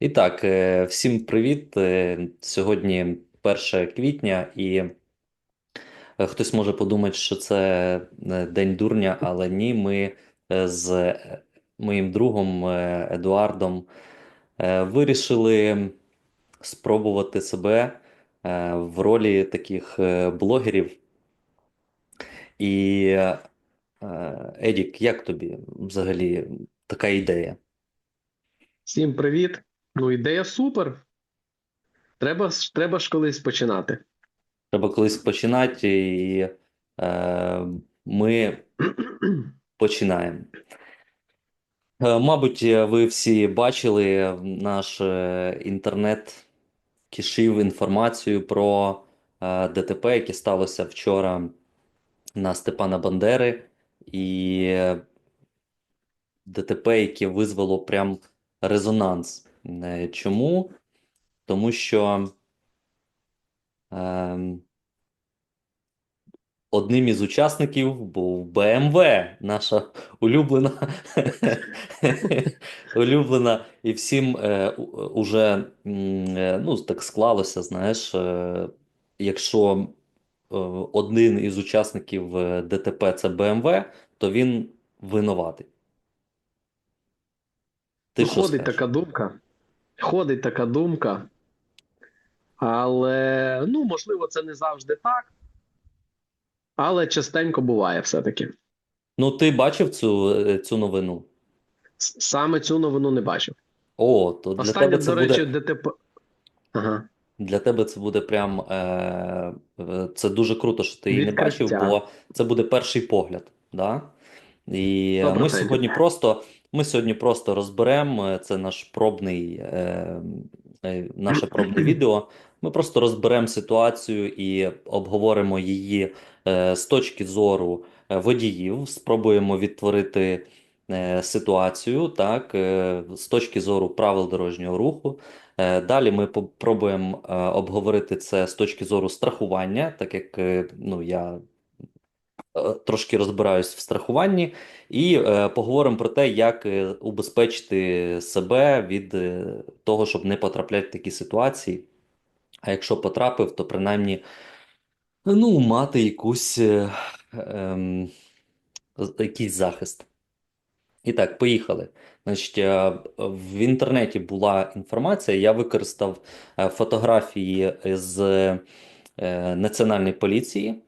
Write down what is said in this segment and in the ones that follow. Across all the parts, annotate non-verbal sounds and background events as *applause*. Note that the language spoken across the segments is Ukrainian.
І так, е, всім привіт. Е, Сьогодні 1 квітня, і е, хтось може подумати, що це День дурня, але ні, ми з моїм другом Едуардом вирішили спробувати себе в ролі таких блогерів. І Едік, як тобі взагалі така ідея? Всім привіт. Ну, ідея супер. Треба, треба ж колись починати. Треба колись починати, і е, ми *clears throat* починаємо. Е, Мабуть, ви всі бачили наш е, інтернет кишів інформацію про е, ДТП, яке сталося вчора на Степана Бандери, і е, ДТП, яке визвало прям резонанс. Е, Чому? Тому що ем, одним із учасників був БМВ, наша улюблена, *laughs* улюблена, і всім е, уже е, ну, так склалося, знаєш, е, якщо е, один із учасників е, ДТП це БМВ, то він винуватий. Ти що ходить скажеш? така думка. Ходить така думка. Але, ну, можливо, це не завжди так. Але частенько буває все-таки. Ну, ти бачив цю, е, цю новину? Саме цю новину не бачив. О, то для Останнє, тебе це до речі, буде. ДТП. Ага. Для тебе це буде прям е, це дуже круто, що ти її не бачив, бо це буде перший погляд. Да? І е, ми 100%. сьогодні просто ми сьогодні просто розберемо е, це наш пробний, е, е, наше пробне *clears throat* відео. Ми просто розберемо ситуацію і обговоримо її е, з точки зору водіїв. Спробуємо відтворити е, ситуацію, так, е, з точки зору правил дорожнього руху. Е, Далі ми попробуємо е, обговорити це з точки зору страхування, так як е, ну, я трошки розбираюсь в страхуванні, і е, поговоримо про те, як е, убезпечити себе від е, того, щоб не потрапляти в такі ситуації. А якщо потрапив, то принаймні ну, мати якусь, е, ем, якийсь захист. І так, поїхали. Значить, е, в інтернеті була інформація, я використав е, фотографії з е, Національної поліції,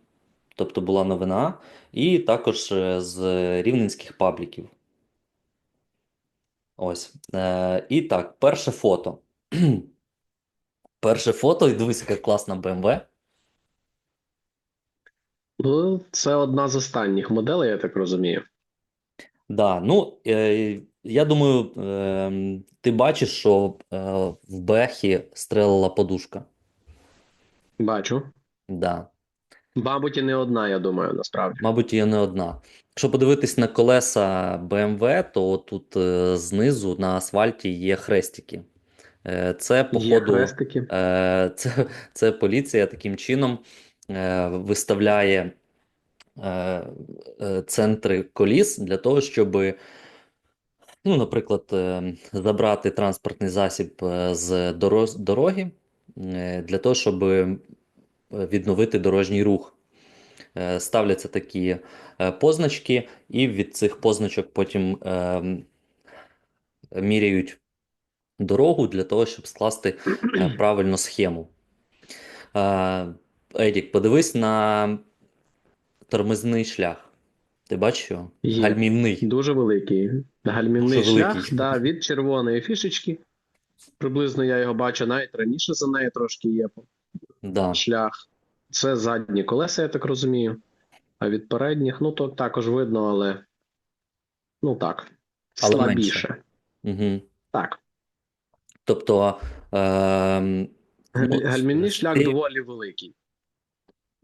тобто була новина, і також е, з рівненських пабліків. Ось. Е, І так, перше фото. *clears throat* Перше фото, і дивись, яка класна BMW. Ну, це одна з останніх моделей, я так розумію. Да, ну, е, я думаю, е, ти бачиш, що е, в Бехі стрелила подушка. Бачу. Да. Мабуть, і не одна, я думаю, насправді. Мабуть, є не одна. Якщо подивитись на колеса BMW, то тут е, знизу на асфальті є хрестики. Е, це, Є походу, хрестики. е, *laughs* це, це поліція таким чином е, виставляє е, е, центри коліс для того, щоб, ну, наприклад, е, забрати транспортний засіб е, з дороги, для того, щоб відновити дорожній рух. Е, Ставляться такі е, позначки, і від цих позначок потім е, міряють дорогу для того, щоб скласти е, правильно схему. Едік, подивись на тормозний шлях. Ти бачиш його? Є. Гальмівний. Дуже великий. Гальмівний Дуже шлях, великий. да, від червоної фішечки. Приблизно я його бачу навіть раніше за нею трошки є Да. шлях. Це задні колеса, я так розумію. А від передніх, ну то також видно, але ну так, Але слабіше. Угу. Так. Тобто, е, Галь- Гальмівний шлях ти- доволі великий.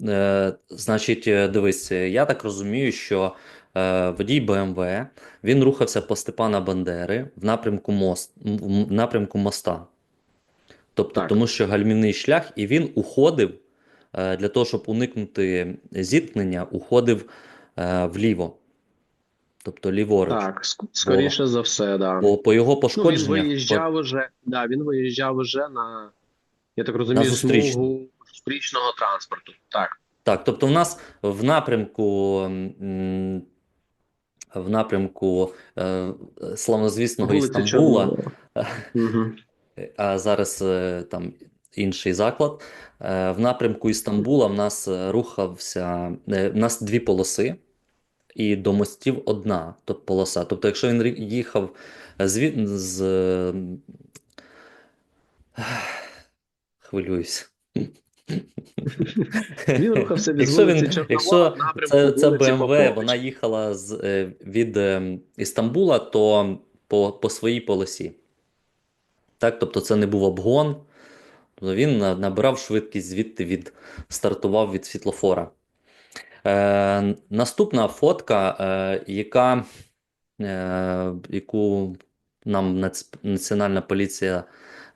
Е, значить, е, дивись, е, я так розумію, що е, водій БМВ він рухався по Степана Бандери в напрямку мост, в напрямку моста. Тобто, Так. тому що гальмівний шлях, і він уходив е, для того, щоб уникнути зіткнення, уходив е, вліво. тобто ліворуч. Так, ск- скоріше за все, да. Бо по його Ну, він пошкодженнях, виїжджав уже, да, він виїжджав уже на, я так розумію, зустрічну. смугу зустрічного транспорту. Так. Так, тобто в нас в напрямку, в напрямку е, славнозвісного Вулиця Істамбула, Угу. *laughs* а зараз е, там інший заклад. Е, В напрямку Істамбула в нас е, рухався, в нас дві полоси, і до мостів одна тобто, полоса. Тобто, якщо він їхав звід... з. Хвилююсь. Він рухався від Якщо вулиці він, Чорновола якщо це, це Поповича. вона їхала з, від Істамбула, то по, по своїй полосі. Так, тобто це не був обгон. Тобто він набирав швидкість звідти від стартував від світлофора. Е, наступна фотка, е, яка, е, яку нам нац- Національна поліція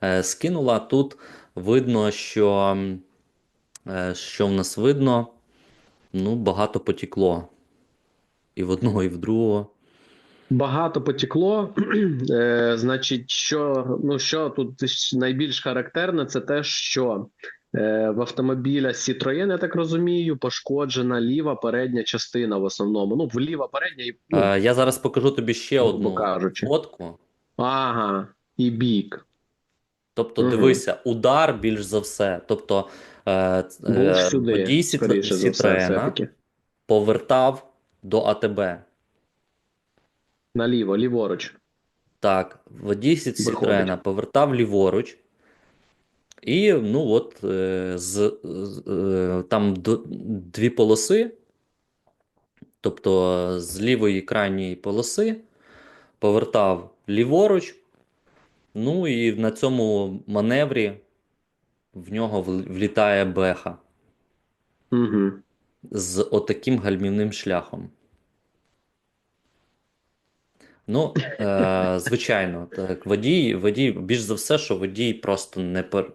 е, скинула, тут видно, що, е, що в нас видно, ну, багато потікло. І в одного, і в другого. Багато потекло. *clears throat* Е, значить, що, ну, що тут найбільш характерне, це те, що е, в автомобіля Citroën, я так розумію, пошкоджена ліва передня частина в основному. Ну, в ліва передня і ну, Е, я зараз покажу тобі ще одну кажучи. фотку. Ага, і бік. Тобто, Мгм. дивися, удар більш за все. Тобто, е, е, сюди, водій все-таки. повертав до АТБ. Наліво, ліворуч. Так, водій Сі- Виходить. Повертав ліворуч. І ну от е, з, з- е, там дві полоси. Тобто з лівої крайньої полоси повертав ліворуч. Ну і на цьому маневрі в нього влітає беха Угу. з отаким гальмівним шляхом. Ну, е, звичайно, так, водій, водій, більш за все, що водій просто не пер...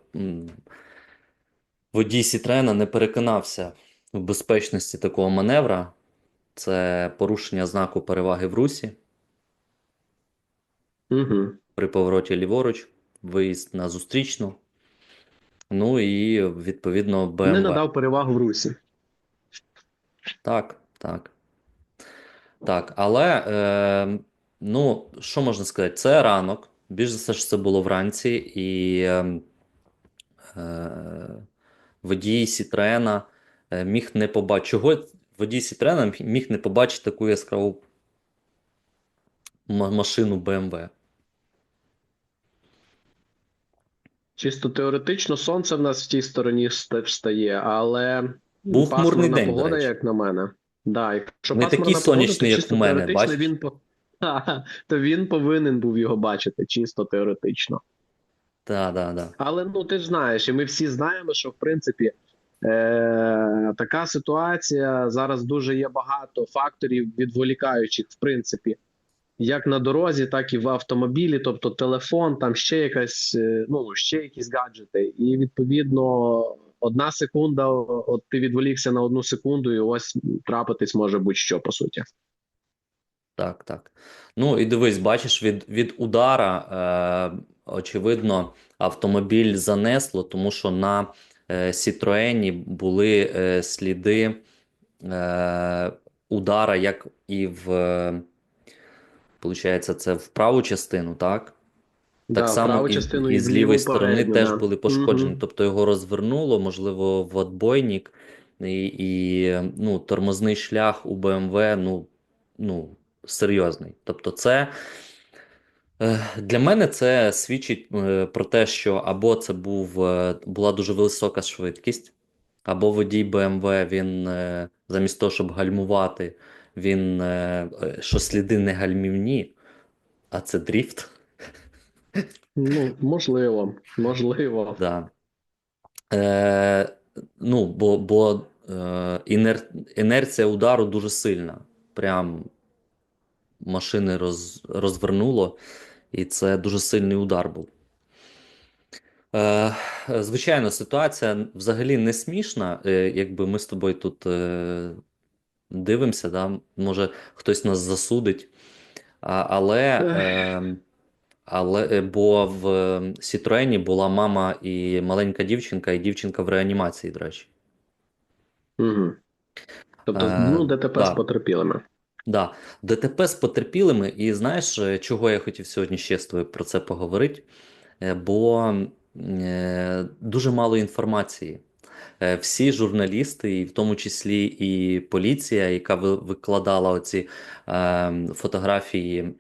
водій Сітрена не переконався в безпечності такого маневра. Це порушення знаку переваги в русі Угу. при повороті ліворуч, виїзд на зустрічну. Ну і відповідно Не надав перевагу в русі. Так, так. Так, але е, ну, що можна сказати? Це ранок. Більш за все, що це було вранці, і е, е, водій Сітреена е, міг не побачити. Чого водій Сітреена міг не побачити таку яскраву машину BMW? Чисто теоретично, сонце в нас в тій стороні встає, але Був хмурний день, до речі. як на мене. Да, якщо Не такий сонячний, як у мене, бачиш? він по... То він повинен був його бачити, чисто теоретично. Так, так, так. Але ну ти ж знаєш, і ми всі знаємо, що в принципі е- така ситуація зараз дуже є багато факторів відволікаючих, в принципі, як на дорозі, так і в автомобілі, тобто телефон, там ще якась, е, ну ще якісь гаджети. І відповідно, одна секунда, от ти відволікся на одну секунду, і ось трапитись може будь-що по суті. Так, так. Ну і дивись, бачиш, від, від удара, е, очевидно, автомобіль занесло, тому що на е, Сітроені були е, сліди е, удара, як і в, е, получається, це в праву частину, так? Так Да, само праву і, і з лівої сторони передню, теж да. були пошкоджені. Мгм. Тобто його розвернуло, можливо, в отбойник, і, і ну, тормозний шлях у БМВ, ну, ну, серйозний. Тобто, це е, для мене це свідчить е, про те, що або це був, е, була дуже висока швидкість, або водій БМВ, він замість того, щоб гальмувати, він що сліди не гальмівні, а це дріфт. Ну можливо, можливо. Да. Е, ну, бо, бо е, інер, інерція удару дуже сильна. Прям машини роз, розвернуло, і це дуже сильний удар був. Е, звичайно, ситуація взагалі не смішна. Е, якби ми з тобою тут е, дивимося, да, може хтось нас засудить. А, але, е, але бо в е, Сітроені була мама і маленька дівчинка, і дівчинка в реанімації, до речі. Угу. Тобто, Е, ну, ДТП з потерпілими. Да, ДТП з потерпілими, і знаєш, е, чого я хотів сьогодні ще з тобою про це поговорити? Е, Бо е, дуже мало інформації. Всі журналісти, і в тому числі і поліція, яка ви- викладала оці е, фотографії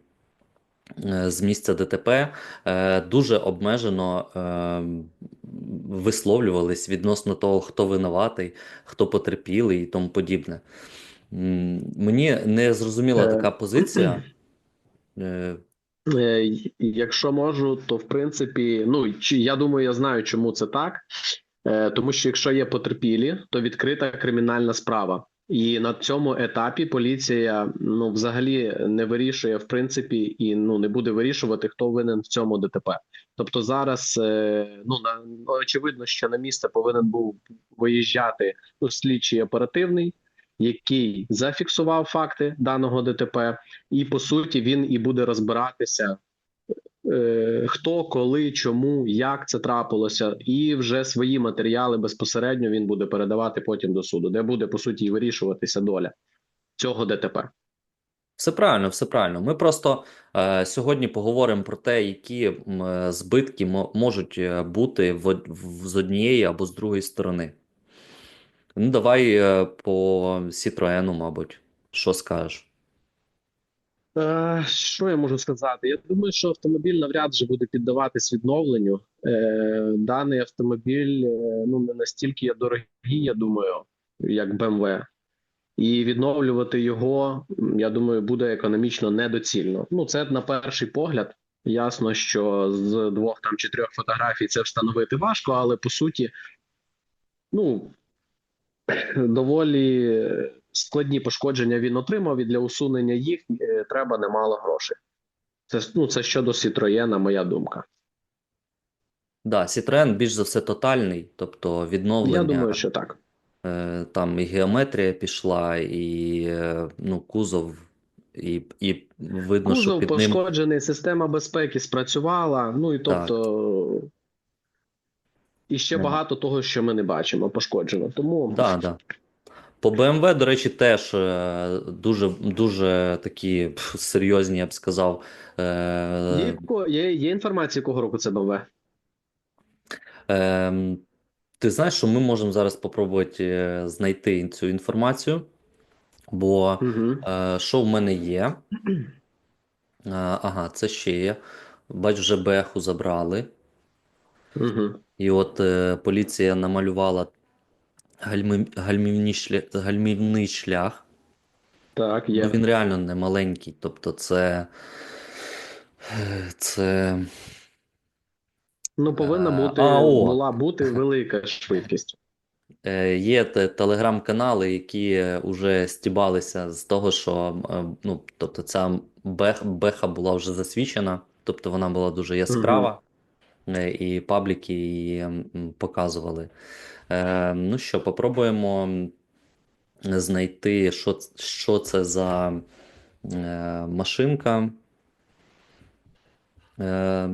з місця ДТП, дуже обмежено е, висловлювались відносно того, хто винуватий, хто потерпілий і тому подібне. Мені не зрозуміла Е, така позиція. *clears throat* Е, Е, Якщо можу, то в принципі, ну чи я думаю, я знаю, чому це так. Тому що якщо є потерпілі, то відкрита кримінальна справа. І на цьому етапі поліція ну взагалі не вирішує в принципі і ну не буде вирішувати, хто винен в цьому ДТП. Тобто зараз ну на очевидно, що на місце повинен був виїжджати ну, слідчий оперативний, який зафіксував факти даного ДТП, і по суті він і буде розбиратися. е, Хто, коли, чому, як це трапилося, і вже свої матеріали безпосередньо він буде передавати потім до суду, де буде по суті вирішуватися доля цього ДТП. Все правильно, все правильно. Ми просто е, сьогодні поговоримо про те, які е, збитки мо- можуть е, бути в, в, з однієї або з другої сторони. Ну, давай е, по Сітроену, мабуть. Що скажеш? Е, що я можу сказати? Я думаю, що автомобіль навряд чи буде піддаватись відновленню. Е, даний автомобіль ну не настільки дорогий, я думаю, як BMW. І відновлювати його, я думаю, буде економічно недоцільно. Ну, це на перший погляд. Ясно, що з двох там чи трьох фотографій це встановити важко, але по суті, ну доволі складні пошкодження він отримав, і для усунення їх е, треба немало грошей. Це ну, це щодо Citroёна, моя думка. Да, Сітроен більш за все тотальний, тобто Я відновлення, думаю, що так. е, там і геометрія пішла, і е, ну, кузов, і, і видно, що Кузов під ним. пошкоджений, система безпеки спрацювала. Ну і Так. І ще багато того, що ми не бачимо, пошкоджено. Тому Да, да. По BMW, до речі, теж е, дуже, дуже такі серйозні, я б сказав. є, Е, є, є інформація, якого року це BMW? Ем, ти знаєш, що ми можемо зараз спробувати е, знайти цю інформацію, бо Угу. е, що в мене є? Ага, це ще є. Бач, вже Беху забрали. Угу. І от е, поліція намалювала гальми, гальмівні шлях, гальмівний шлях. Так, Ну, він реально не маленький. Тобто, це, е, це Ну, повинна Е, бути, а, о. була бути велика швидкість. Е, Є те- телеграм-канали, які вже стібалися з того, що е, ну, тобто ця бех, беха була вже засвічена, тобто вона була дуже яскрава, е, і пабліки її показували. Е, Ну що, попробуємо знайти, що, що це за е, машинка. Е,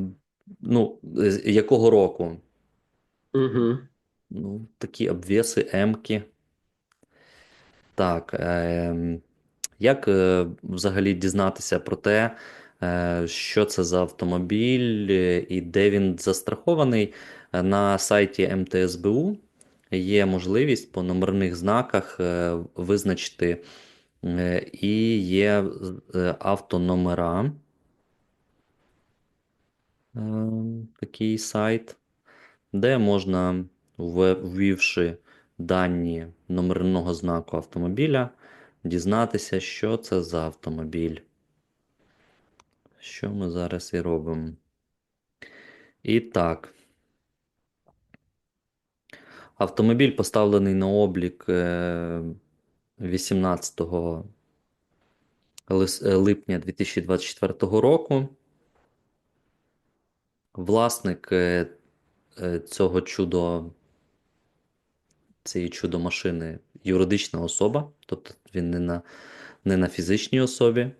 Ну, якого року? Угу. Ну, такі обвеси, емки. Так, як е, взагалі дізнатися про те, е, що це за автомобіль е, і де він застрахований? Е, На сайті МТСБУ є можливість по номерних знаках е, визначити, е, і є е, автономера. Е, Такий сайт де можна, ввівши дані номерного знаку автомобіля, дізнатися, що це за автомобіль. Що ми зараз і робимо. І так. Автомобіль поставлений на облік е, 18 е, липня 2024 року. Власник е, е, цього чудо цієї чудо-машини юридична особа, тобто він не на, не на фізичній особі.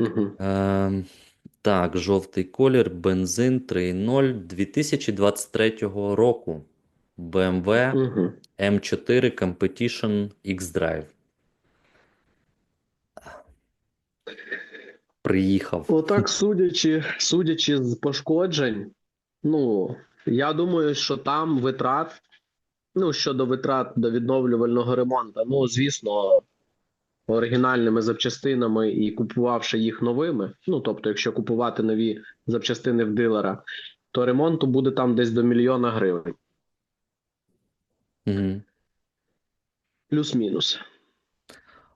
Угу. Ем, так, жовтий колір, бензин 3.0 2023 року. BMW Угу. M4 Competition X-Drive. Приїхав. Отак, судячи, судячи з пошкоджень, ну я думаю, що там витрат, ну щодо витрат до відновлювального ремонту, ну звісно, оригінальними запчастинами і купувавши їх новими. Ну тобто, якщо купувати нові запчастини в дилера, то ремонту буде там десь до мільйона гривень, Мгм. плюс-мінус.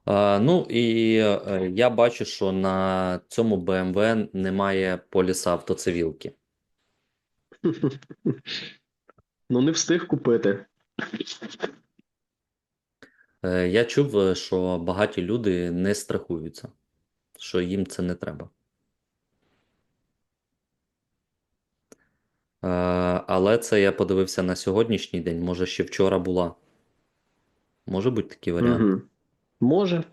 А, ну і е, я бачу, що на цьому BMW немає поліса автоцивілки. *laughs* Ну не встиг купити. Е, я чув, е, що багаті люди не страхуються, що їм це не треба. Е, але це я подивився на сьогоднішній день, може ще вчора була. Може бути такий варіант. Угу. Може,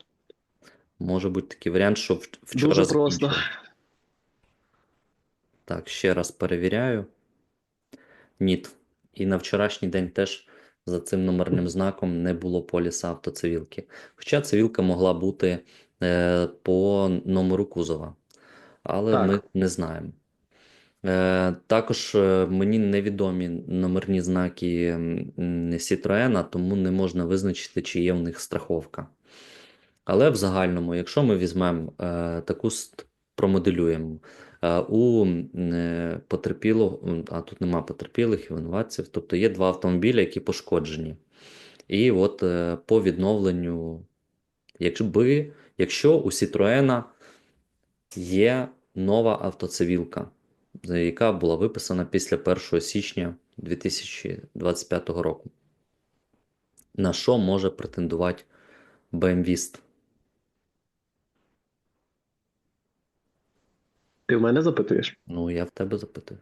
Може бути такий варіант, що вчора дуже просто. закінчили. Так, ще раз перевіряю. Ні. І на вчорашній день теж за цим номерним знаком не було поліса автоцивілки. Хоча цивілка могла бути е, по номеру кузова, але Так. ми не знаємо. Е, також е, мені невідомі номерні знаки Citroen, тому не можна визначити, чи є в них страховка. Але в загальному, якщо ми візьмемо е, таку промоделюємо у е, потерпілого, а тут нема потерпілих і винуватців, тобто є два автомобілі, які пошкоджені. І от е, по відновленню, якби, якщо у Citroена є нова автоцивілка, е, яка була виписана після 1 січня 2025 року, на що може претендувати BMW? Ти в мене запитуєш? Ну, я в тебе запитую.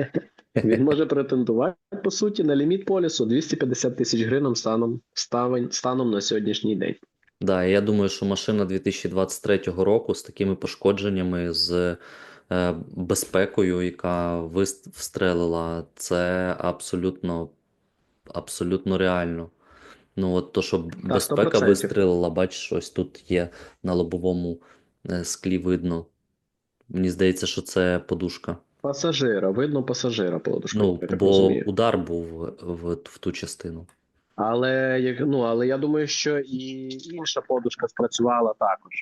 *laughs* Він може претендувати по суті на ліміт полісу 250 тисяч гривень станом, ставень- станом на сьогоднішній день. Да, я думаю, що машина 2023 року з такими пошкодженнями, з е, безпекою, яка вис- встрелила, це абсолютно, абсолютно реально. Ну, от то, що безпека 100%. вистрелила, бачиш, ось тут є на лобовому е, склі видно. Мені здається, що це подушка. Пасажира, видно пасажира подушку, Ну, я так бо розумію. удар був в, в ту частину. Але як ну але я думаю, що і інша подушка спрацювала також.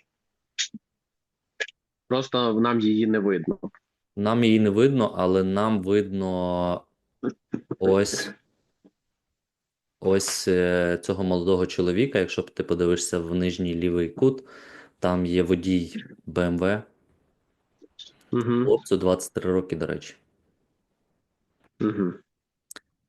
Просто нам її не видно. Нам її не видно, але нам видно ось ось е, цього молодого чоловіка. Якщо ти подивишся в нижній лівий кут, там є водій BMW. Угу. Хлопцю 23 роки, до речі. Угу.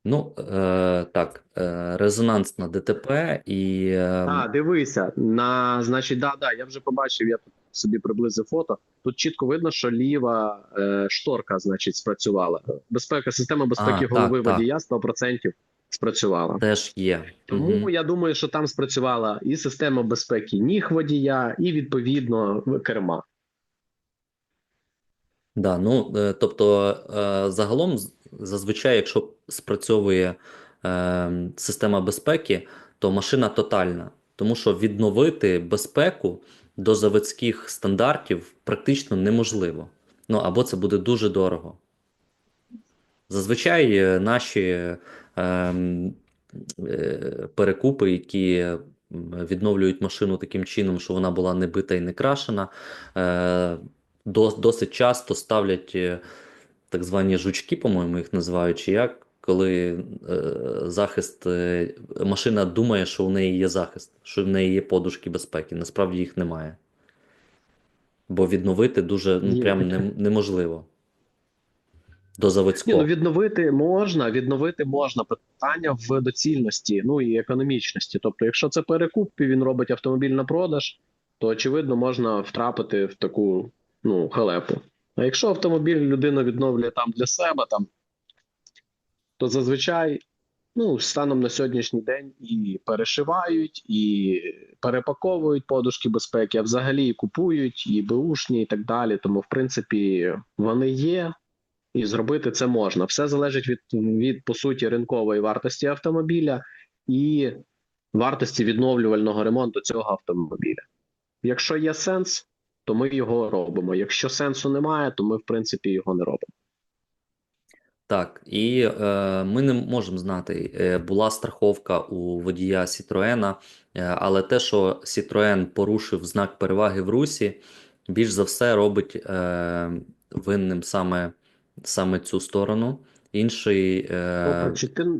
Ну, е, так, е, резонансна ДТП і е, А, дивися, на значить, да, да, я вже побачив, я тут собі приблизив фото. Тут чітко видно, що ліва е, шторка, значить, спрацювала. Безпека, система безпеки А, голови так. водія 100% спрацювала. теж є. Тому Мгм. я думаю, що там спрацювала і система безпеки ніг водія, і відповідно керма. Да, ну, е, тобто, е, загалом, зазвичай, якщо спрацьовує е, система безпеки, то машина тотальна, тому що відновити безпеку до заводських стандартів практично неможливо. Ну, або це буде дуже дорого. Зазвичай е, наші ем, е, перекупи, які відновлюють машину таким чином, що вона була не бита і не крашена, е, досить часто ставлять е, так звані жучки, по-моєму, їх називають, чи як, коли е, захист, е, машина думає, що у неї є захист, що в неї є подушки безпеки. Насправді їх немає. Бо відновити дуже ну, прям не, неможливо. До Ні, заводського. ну відновити можна, відновити можна питання в доцільності, ну і економічності. Тобто, якщо це перекуп, і він робить автомобіль на продаж, то очевидно можна втрапити в таку ну халепу. А якщо автомобіль людина відновлює там для себе, там то зазвичай Ну, станом на сьогоднішній день і перешивають, і перепаковують подушки безпеки, а взагалі і купують, і беушні, і так далі. Тому, в принципі, вони є, і зробити це можна. Все залежить від, від по суті ринкової вартості автомобіля і вартості відновлювального ремонту цього автомобіля. Якщо є сенс, то ми його робимо. Якщо сенсу немає, то ми в принципі його не робимо. Так, і е, ми не можемо знати, е, була страховка у водія Citroena, е, але те, що Citroen порушив знак переваги в русі, більш за все робить е, винним саме, саме цю сторону. Інший По, е,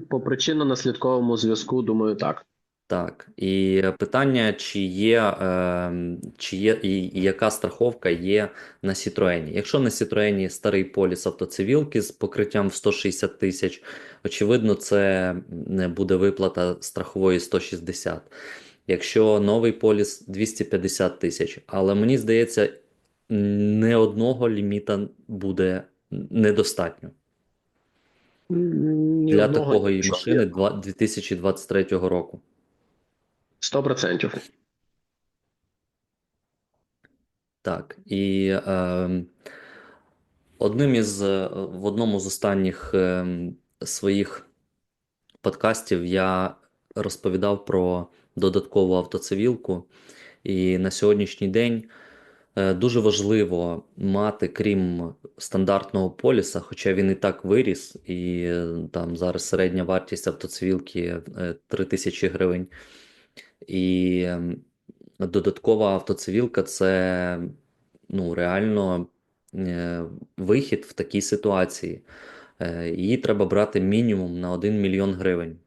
по причинно-наслідковому зв'язку, думаю, так. Так, і питання, чи є, е, чи є і, і яка страховка є на Citroen. Якщо на Citroen старий поліс автоцивілки з покриттям в 160 тисяч, очевидно, це не буде виплата страхової 160. Якщо новий поліс 250 тисяч. Але мені здається, не одного ліміта буде недостатньо Ні для такої машини 2023 року. 100%. Так, і е, одним із е, в одному з останніх е, своїх подкастів я розповідав про додаткову автоцивілку. І на сьогоднішній день е, дуже важливо мати, крім стандартного поліса, хоча він і так виріс, і е, там зараз середня вартість автоцивілки е, 3 тисячі гривень. І ем, додаткова автоцивілка це ну, реально е, вихід в такій ситуації. Е, Її треба брати мінімум на 1 мільйон гривень.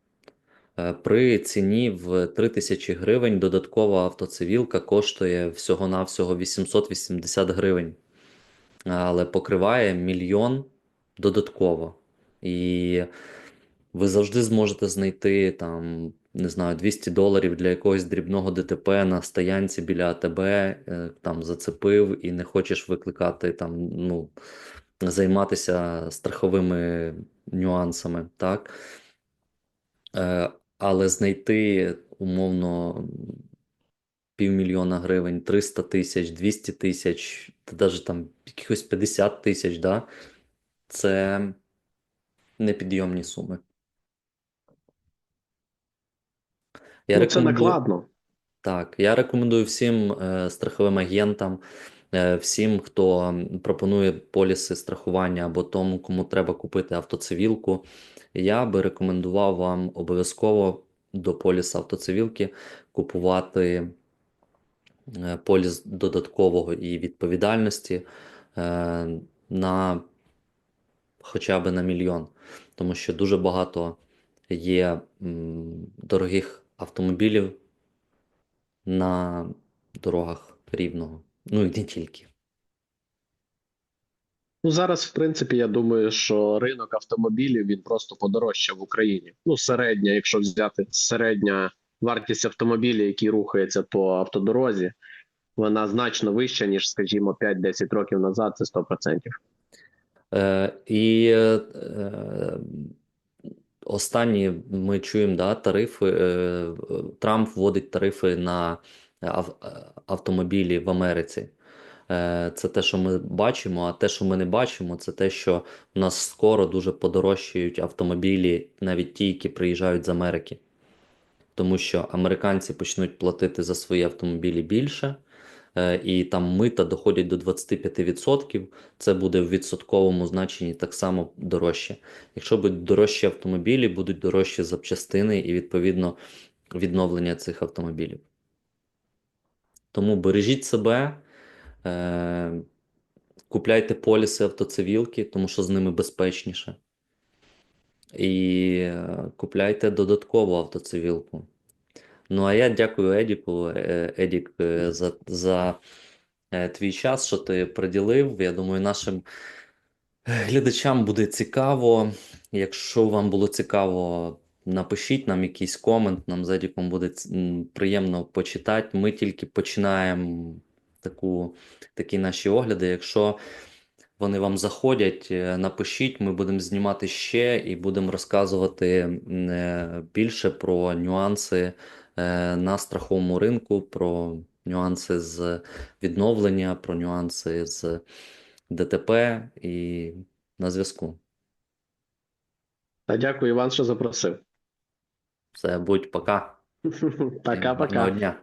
Е, При ціні в 3 тисячі гривень додаткова автоцивілка коштує всього-навсього 880 гривень, але покриває мільйон додатково. І ви завжди зможете знайти там, не знаю, 200 доларів для якогось дрібного ДТП на стоянці біля АТБ, е, там зацепив і не хочеш викликати там, ну, займатися страховими нюансами, так? Е, Але знайти умовно півмільйона гривень, 300 тисяч, 200 тисяч, та навіть там якихось 50 тисяч, да? Це непідйомні суми. Я Ну, це накладно. так, я рекомендую всім е, страховим агентам, е, всім, хто пропонує поліси страхування або тому, кому треба купити автоцивілку. Я би рекомендував вам обов'язково до поліса автоцивілки купувати е, поліс додаткового і відповідальності е, на хоча б на мільйон, тому що дуже багато є м, дорогих автомобілів на дорогах рівного. Ну і не тільки. Ну зараз, в принципі, я думаю, що ринок автомобілів він просто подорожчав в Україні. Ну, середня, якщо взяти середня вартість автомобіля, який рухається по автодорозі, вона значно вища, ніж, скажімо, 5-10 років назад. Це 100%. Е, і е, останні ми чуємо, да, тарифи. Е, Трамп вводить тарифи на е, автомобілі в Америці. Е, Це те, що ми бачимо, а те, що ми не бачимо, це те, що у нас скоро дуже подорожчають автомобілі, навіть ті, які приїжджають з Америки. Тому що американці почнуть платити за свої автомобілі більше, е, і там мита доходять до 25%. Це буде в відсотковому значенні так само дорожче. Якщо будуть дорожчі автомобілі, будуть дорожчі запчастини і відповідно відновлення цих автомобілів. Тому бережіть себе, е, купляйте поліси автоцивілки, тому що з ними безпечніше. І е, купляйте додаткову автоцивілку. Ну, а я дякую Едіку, е, Едік, е, за, за е, твій час, що ти приділив. Я думаю, нашим глядачам буде цікаво. Якщо вам було цікаво, напишіть нам якийсь комент, нам з Едіком буде приємно почитати. Ми тільки починаємо таку, такі наші огляди. Якщо вони вам заходять, напишіть, ми будемо знімати ще і будемо розказувати більше про нюанси на страховому ринку, про нюанси з відновлення, про нюанси з ДТП і на зв'язку. Та дякую, Іван, що запросив. Все, будь пока. *laughs* Пока-пока.